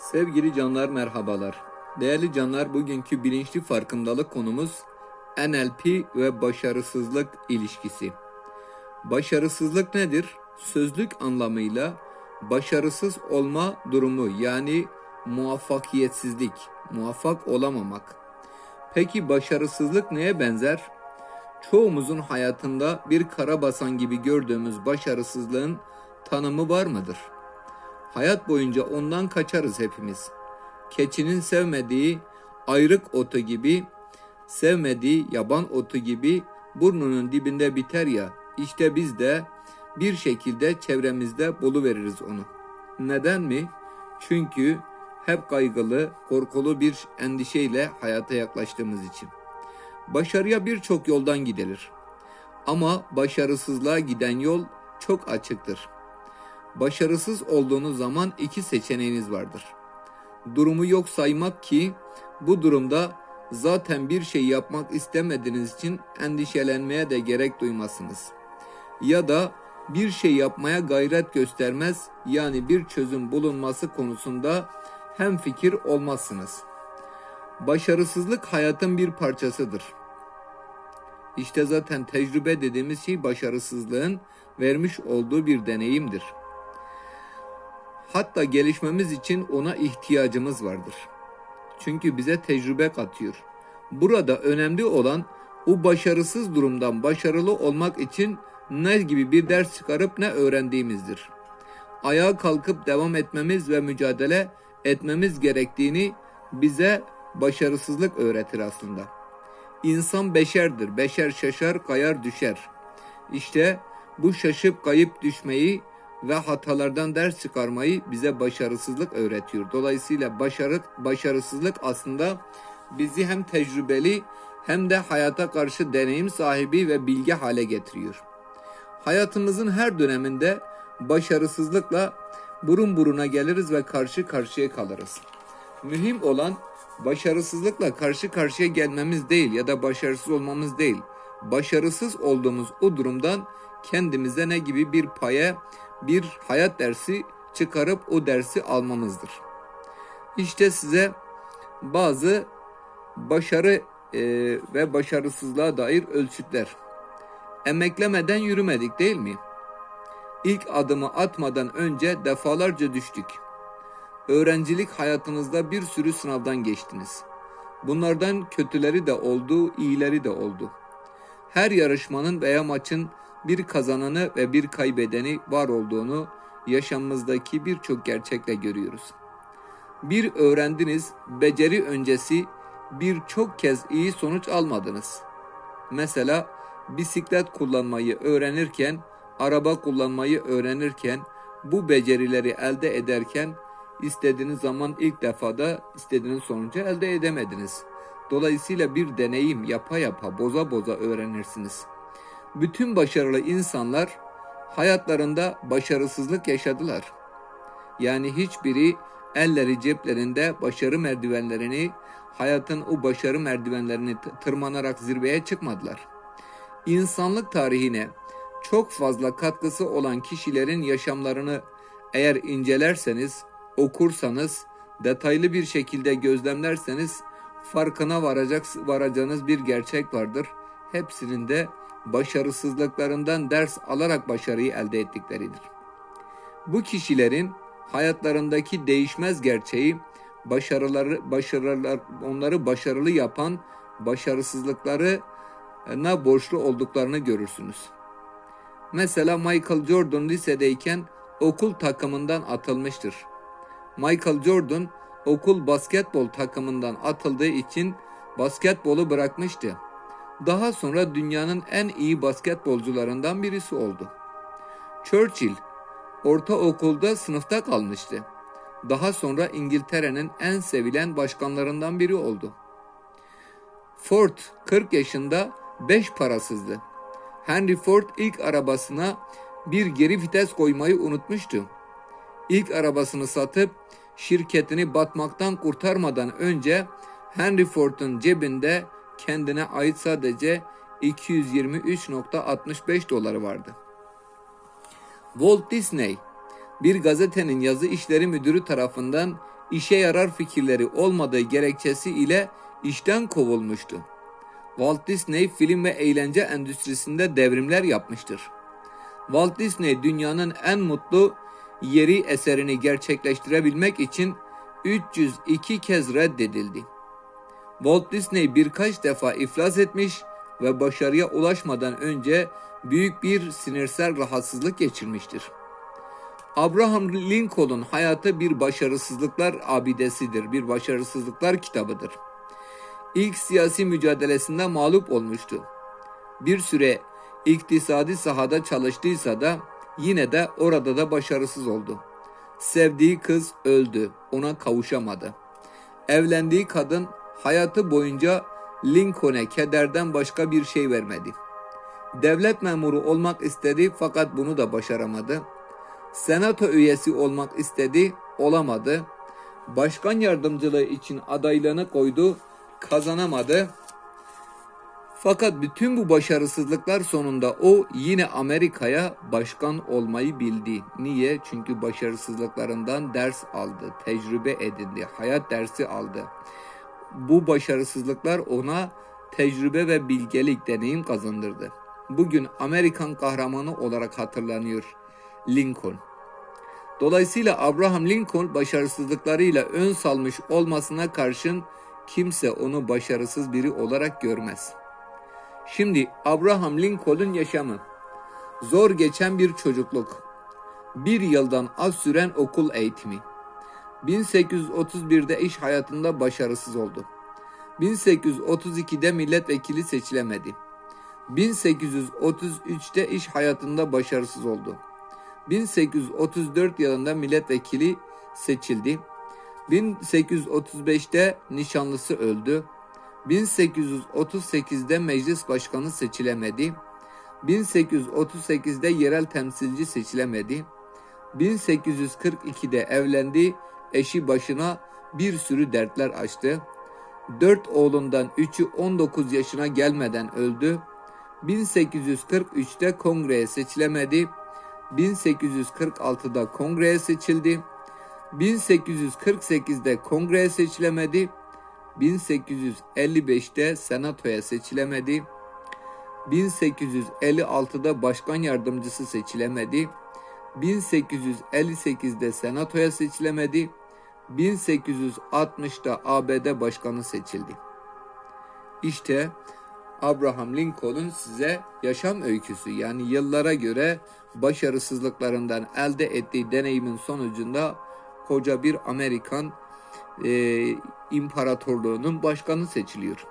Sevgili canlar merhabalar. Değerli canlar bugünkü bilinçli farkındalık konumuz NLP ve başarısızlık ilişkisi. Başarısızlık nedir? Sözlük anlamıyla başarısız olma durumu yani muvaffakiyetsizlik, muvaffak olamamak. Peki başarısızlık neye benzer? Çoğumuzun hayatında bir kara basan gibi gördüğümüz başarısızlığın tanımı var mıdır? Hayat boyunca ondan kaçarız hepimiz. Keçinin sevmediği ayrık otu gibi, sevmediği yaban otu gibi burnunun dibinde biter ya, işte biz de bir şekilde çevremizde bulu veririz onu. Neden mi? Çünkü hep kaygılı, korkulu bir endişeyle hayata yaklaştığımız için. Başarıya birçok yoldan gidilir. Ama başarısızlığa giden yol çok açıktır. Başarısız olduğunuz zaman iki seçeneğiniz vardır. Durumu yok saymak ki bu durumda zaten bir şey yapmak istemediğiniz için endişelenmeye de gerek duymasınız. Ya da bir şey yapmaya gayret göstermez yani bir çözüm bulunması konusunda hem fikir olmazsınız. Başarısızlık hayatın bir parçasıdır. İşte zaten tecrübe dediğimiz şey başarısızlığın vermiş olduğu bir deneyimdir. Hatta gelişmemiz için ona ihtiyacımız vardır. Çünkü bize tecrübe katıyor. Burada önemli olan o başarısız durumdan başarılı olmak için ne gibi bir ders çıkarıp ne öğrendiğimizdir. Ayağa kalkıp devam etmemiz ve mücadele etmemiz gerektiğini bize başarısızlık öğretir aslında. İnsan beşerdir. Beşer şaşar, kayar, düşer. İşte bu şaşıp kayıp düşmeyi ve hatalardan ders çıkarmayı bize başarısızlık öğretiyor. Dolayısıyla başarı, başarısızlık aslında bizi hem tecrübeli hem de hayata karşı deneyim sahibi ve bilgi hale getiriyor. Hayatımızın her döneminde başarısızlıkla burun buruna geliriz ve karşı karşıya kalırız. Mühim olan başarısızlıkla karşı karşıya gelmemiz değil ya da başarısız olmamız değil. Başarısız olduğumuz o durumdan kendimize ne gibi bir paya, bir hayat dersi çıkarıp o dersi almamızdır. İşte size bazı başarı e, ve başarısızlığa dair ölçütler. Emeklemeden yürümedik değil mi? İlk adımı atmadan önce defalarca düştük. Öğrencilik hayatınızda bir sürü sınavdan geçtiniz. Bunlardan kötüleri de oldu, iyileri de oldu. Her yarışmanın veya maçın bir kazananı ve bir kaybedeni var olduğunu yaşamımızdaki birçok gerçekle görüyoruz. Bir öğrendiniz, beceri öncesi birçok kez iyi sonuç almadınız. Mesela bisiklet kullanmayı öğrenirken, araba kullanmayı öğrenirken, bu becerileri elde ederken istediğiniz zaman ilk defada istediğiniz sonucu elde edemediniz. Dolayısıyla bir deneyim yapa yapa boza boza öğrenirsiniz. Bütün başarılı insanlar hayatlarında başarısızlık yaşadılar. Yani hiçbiri elleri ceplerinde başarı merdivenlerini, hayatın o başarı merdivenlerini tırmanarak zirveye çıkmadılar. İnsanlık tarihine çok fazla katkısı olan kişilerin yaşamlarını eğer incelerseniz, okursanız, detaylı bir şekilde gözlemlerseniz farkına varacak, varacağınız bir gerçek vardır. Hepsinin de başarısızlıklarından ders alarak başarıyı elde ettikleridir. Bu kişilerin hayatlarındaki değişmez gerçeği başarıları başarılar onları başarılı yapan başarısızlıklarına borçlu olduklarını görürsünüz. Mesela Michael Jordan lisedeyken okul takımından atılmıştır. Michael Jordan okul basketbol takımından atıldığı için basketbolu bırakmıştı. Daha sonra dünyanın en iyi basketbolcularından birisi oldu. Churchill ortaokulda sınıfta kalmıştı. Daha sonra İngiltere'nin en sevilen başkanlarından biri oldu. Ford 40 yaşında 5 parasızdı. Henry Ford ilk arabasına bir geri vites koymayı unutmuştu. İlk arabasını satıp şirketini batmaktan kurtarmadan önce Henry Ford'un cebinde kendine ait sadece 223.65 doları vardı. Walt Disney bir gazetenin yazı işleri müdürü tarafından işe yarar fikirleri olmadığı gerekçesi ile işten kovulmuştu. Walt Disney film ve eğlence endüstrisinde devrimler yapmıştır. Walt Disney dünyanın en mutlu yeri eserini gerçekleştirebilmek için 302 kez reddedildi. Walt Disney birkaç defa iflas etmiş ve başarıya ulaşmadan önce büyük bir sinirsel rahatsızlık geçirmiştir. Abraham Lincoln'un hayatı bir başarısızlıklar abidesidir, bir başarısızlıklar kitabıdır. İlk siyasi mücadelesinde mağlup olmuştu. Bir süre iktisadi sahada çalıştıysa da yine de orada da başarısız oldu. Sevdiği kız öldü, ona kavuşamadı. Evlendiği kadın hayatı boyunca Lincoln'e kederden başka bir şey vermedi. Devlet memuru olmak istedi fakat bunu da başaramadı. Senato üyesi olmak istedi, olamadı. Başkan yardımcılığı için adaylığını koydu, kazanamadı. Fakat bütün bu başarısızlıklar sonunda o yine Amerika'ya başkan olmayı bildi. Niye? Çünkü başarısızlıklarından ders aldı, tecrübe edindi, hayat dersi aldı. Bu başarısızlıklar ona tecrübe ve bilgelik deneyim kazandırdı. Bugün Amerikan kahramanı olarak hatırlanıyor Lincoln. Dolayısıyla Abraham Lincoln başarısızlıklarıyla ön salmış olmasına karşın kimse onu başarısız biri olarak görmez. Şimdi Abraham Lincoln'un yaşamı. Zor geçen bir çocukluk. Bir yıldan az süren okul eğitimi. 1831'de iş hayatında başarısız oldu. 1832'de milletvekili seçilemedi. 1833'te iş hayatında başarısız oldu. 1834 yılında milletvekili seçildi. 1835'te nişanlısı öldü. 1838'de meclis başkanı seçilemedi. 1838'de yerel temsilci seçilemedi. 1842'de evlendi, eşi başına bir sürü dertler açtı. Dört oğlundan üçü 19 yaşına gelmeden öldü. 1843'te kongreye seçilemedi. 1846'da kongreye seçildi. 1848'de kongreye seçilemedi. 1855'te senatoya seçilemedi. 1856'da başkan yardımcısı seçilemedi. 1858'de senatoya seçilemedi. 1860'da ABD başkanı seçildi. İşte Abraham Lincoln'un size yaşam öyküsü yani yıllara göre başarısızlıklarından elde ettiği deneyimin sonucunda koca bir Amerikan e, imparatorluğunun başkanı seçiliyor.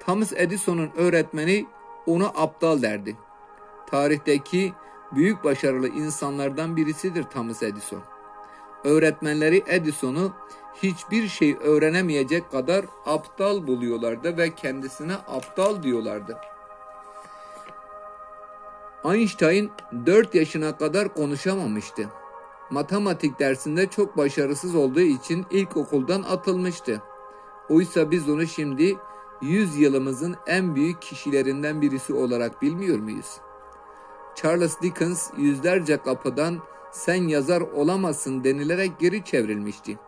Thomas Edison'un öğretmeni ona aptal derdi. Tarihteki büyük başarılı insanlardan birisidir Thomas Edison. Öğretmenleri Edison'u hiçbir şey öğrenemeyecek kadar aptal buluyorlardı ve kendisine aptal diyorlardı. Einstein 4 yaşına kadar konuşamamıştı. Matematik dersinde çok başarısız olduğu için ilkokuldan atılmıştı. Oysa biz onu şimdi 100 yılımızın en büyük kişilerinden birisi olarak bilmiyor muyuz? Charles Dickens yüzlerce kapıdan sen yazar olamazsın denilerek geri çevrilmişti.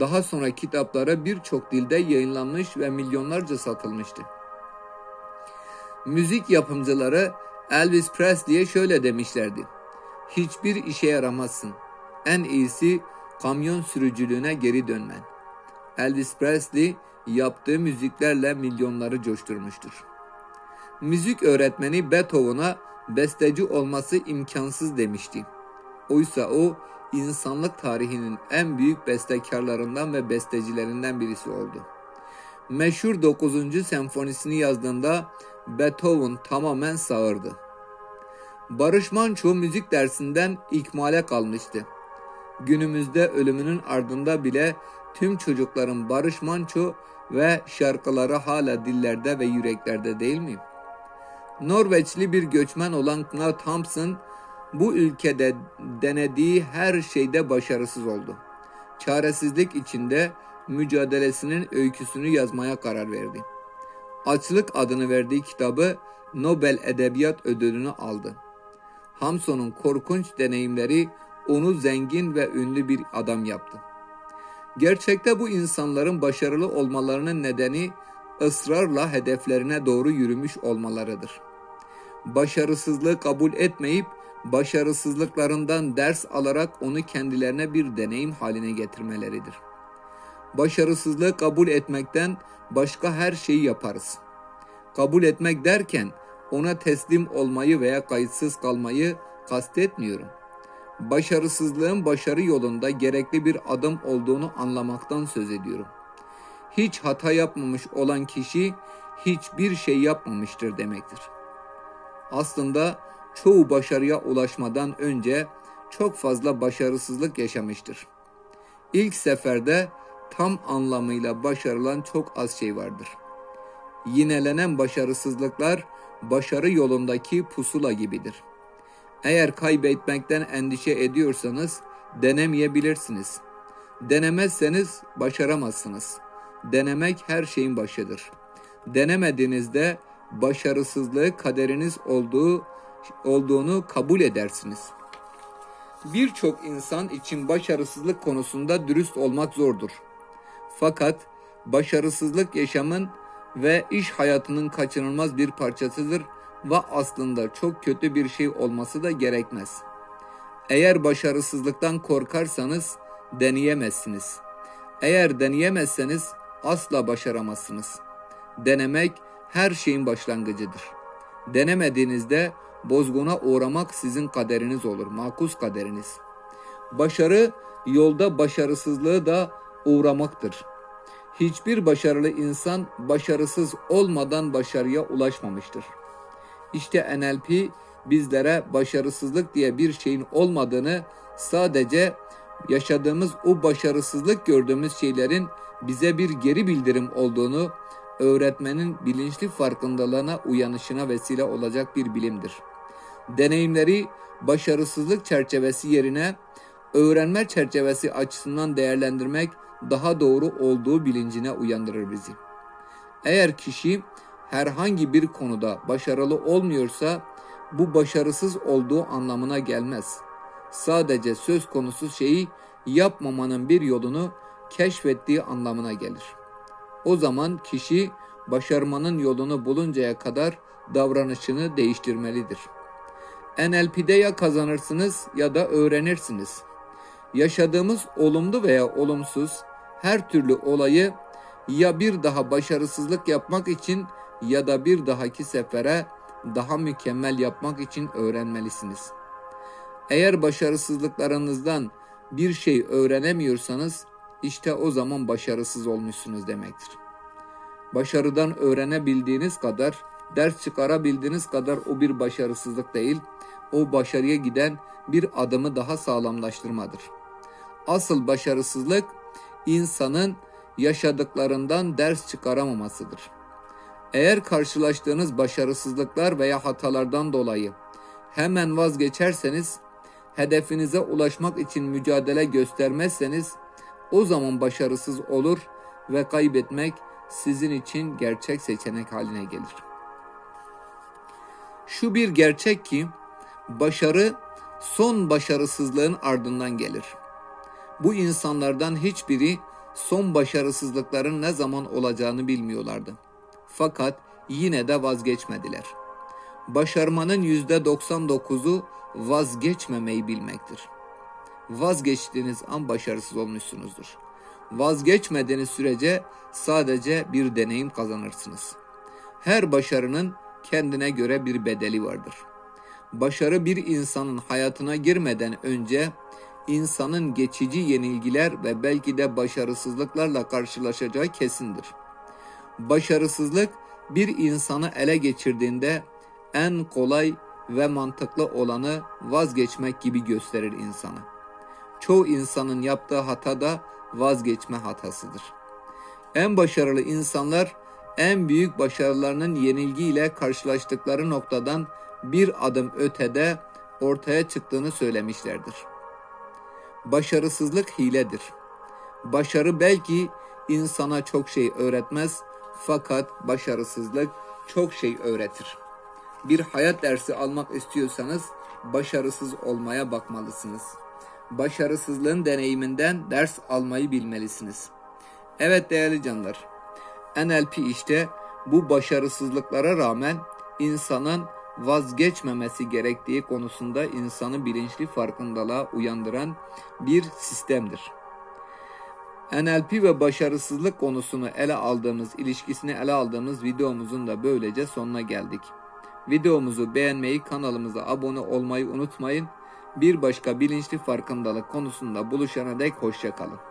Daha sonra kitaplara birçok dilde yayınlanmış ve milyonlarca satılmıştı. Müzik yapımcıları Elvis Presley'e şöyle demişlerdi. Hiçbir işe yaramazsın. En iyisi kamyon sürücülüğüne geri dönmen. Elvis Presley yaptığı müziklerle milyonları coşturmuştur. Müzik öğretmeni Beethoven'a besteci olması imkansız demişti. Oysa o insanlık tarihinin en büyük bestekarlarından ve bestecilerinden birisi oldu. Meşhur 9. senfonisini yazdığında Beethoven tamamen sağırdı. Barış Manço müzik dersinden ikmale kalmıştı. Günümüzde ölümünün ardında bile tüm çocukların Barış Manço ve şarkıları hala dillerde ve yüreklerde değil mi? Norveçli bir göçmen olan Knut Thompson bu ülkede denediği her şeyde başarısız oldu. Çaresizlik içinde mücadelesinin öyküsünü yazmaya karar verdi. Açlık adını verdiği kitabı Nobel Edebiyat Ödülünü aldı. Hamson'un korkunç deneyimleri onu zengin ve ünlü bir adam yaptı. Gerçekte bu insanların başarılı olmalarının nedeni ısrarla hedeflerine doğru yürümüş olmalarıdır. Başarısızlığı kabul etmeyip başarısızlıklarından ders alarak onu kendilerine bir deneyim haline getirmeleridir. Başarısızlığı kabul etmekten başka her şeyi yaparız. Kabul etmek derken ona teslim olmayı veya kayıtsız kalmayı kastetmiyorum. Başarısızlığın başarı yolunda gerekli bir adım olduğunu anlamaktan söz ediyorum. Hiç hata yapmamış olan kişi hiçbir şey yapmamıştır demektir. Aslında çoğu başarıya ulaşmadan önce çok fazla başarısızlık yaşamıştır. İlk seferde tam anlamıyla başarılan çok az şey vardır. Yinelenen başarısızlıklar başarı yolundaki pusula gibidir. Eğer kaybetmekten endişe ediyorsanız denemeyebilirsiniz. Denemezseniz başaramazsınız. Denemek her şeyin başıdır. Denemediğinizde başarısızlığı kaderiniz olduğu olduğunu kabul edersiniz. Birçok insan için başarısızlık konusunda dürüst olmak zordur. Fakat başarısızlık yaşamın ve iş hayatının kaçınılmaz bir parçasıdır ve aslında çok kötü bir şey olması da gerekmez. Eğer başarısızlıktan korkarsanız deneyemezsiniz. Eğer deneyemezseniz asla başaramazsınız. Denemek her şeyin başlangıcıdır. Denemediğinizde bozguna uğramak sizin kaderiniz olur, makus kaderiniz. Başarı yolda başarısızlığı da uğramaktır. Hiçbir başarılı insan başarısız olmadan başarıya ulaşmamıştır. İşte NLP bizlere başarısızlık diye bir şeyin olmadığını sadece yaşadığımız o başarısızlık gördüğümüz şeylerin bize bir geri bildirim olduğunu öğretmenin bilinçli farkındalığına uyanışına vesile olacak bir bilimdir. Deneyimleri başarısızlık çerçevesi yerine öğrenme çerçevesi açısından değerlendirmek daha doğru olduğu bilincine uyandırır bizi. Eğer kişi herhangi bir konuda başarılı olmuyorsa bu başarısız olduğu anlamına gelmez. Sadece söz konusu şeyi yapmamanın bir yolunu keşfettiği anlamına gelir. O zaman kişi başarmanın yolunu buluncaya kadar davranışını değiştirmelidir. NLP'de ya kazanırsınız ya da öğrenirsiniz. Yaşadığımız olumlu veya olumsuz her türlü olayı ya bir daha başarısızlık yapmak için ya da bir dahaki sefere daha mükemmel yapmak için öğrenmelisiniz. Eğer başarısızlıklarınızdan bir şey öğrenemiyorsanız işte o zaman başarısız olmuşsunuz demektir. Başarıdan öğrenebildiğiniz kadar, ders çıkarabildiğiniz kadar o bir başarısızlık değil, o başarıya giden bir adımı daha sağlamlaştırmadır. Asıl başarısızlık insanın yaşadıklarından ders çıkaramamasıdır. Eğer karşılaştığınız başarısızlıklar veya hatalardan dolayı hemen vazgeçerseniz, hedefinize ulaşmak için mücadele göstermezseniz o zaman başarısız olur ve kaybetmek sizin için gerçek seçenek haline gelir. Şu bir gerçek ki başarı son başarısızlığın ardından gelir. Bu insanlardan hiçbiri son başarısızlıkların ne zaman olacağını bilmiyorlardı. Fakat yine de vazgeçmediler. Başarmanın yüzde 99'u vazgeçmemeyi bilmektir. Vazgeçtiğiniz an başarısız olmuşsunuzdur. Vazgeçmediğiniz sürece sadece bir deneyim kazanırsınız. Her başarının kendine göre bir bedeli vardır. Başarı bir insanın hayatına girmeden önce insanın geçici yenilgiler ve belki de başarısızlıklarla karşılaşacağı kesindir. Başarısızlık bir insanı ele geçirdiğinde en kolay ve mantıklı olanı vazgeçmek gibi gösterir insanı. Çoğu insanın yaptığı hata da vazgeçme hatasıdır. En başarılı insanlar en büyük başarılarının yenilgiyle karşılaştıkları noktadan bir adım ötede ortaya çıktığını söylemişlerdir. Başarısızlık hiledir. Başarı belki insana çok şey öğretmez fakat başarısızlık çok şey öğretir. Bir hayat dersi almak istiyorsanız başarısız olmaya bakmalısınız. başarısızlığın deneyiminden ders almayı bilmelisiniz. Evet değerli canlar, NLP işte bu başarısızlıklara rağmen insanın vazgeçmemesi gerektiği konusunda insanı bilinçli farkındalığa uyandıran bir sistemdir. NLP ve başarısızlık konusunu ele aldığımız, ilişkisini ele aldığımız videomuzun da böylece sonuna geldik. Videomuzu beğenmeyi, kanalımıza abone olmayı unutmayın. Bir başka bilinçli farkındalık konusunda buluşana dek hoşçakalın.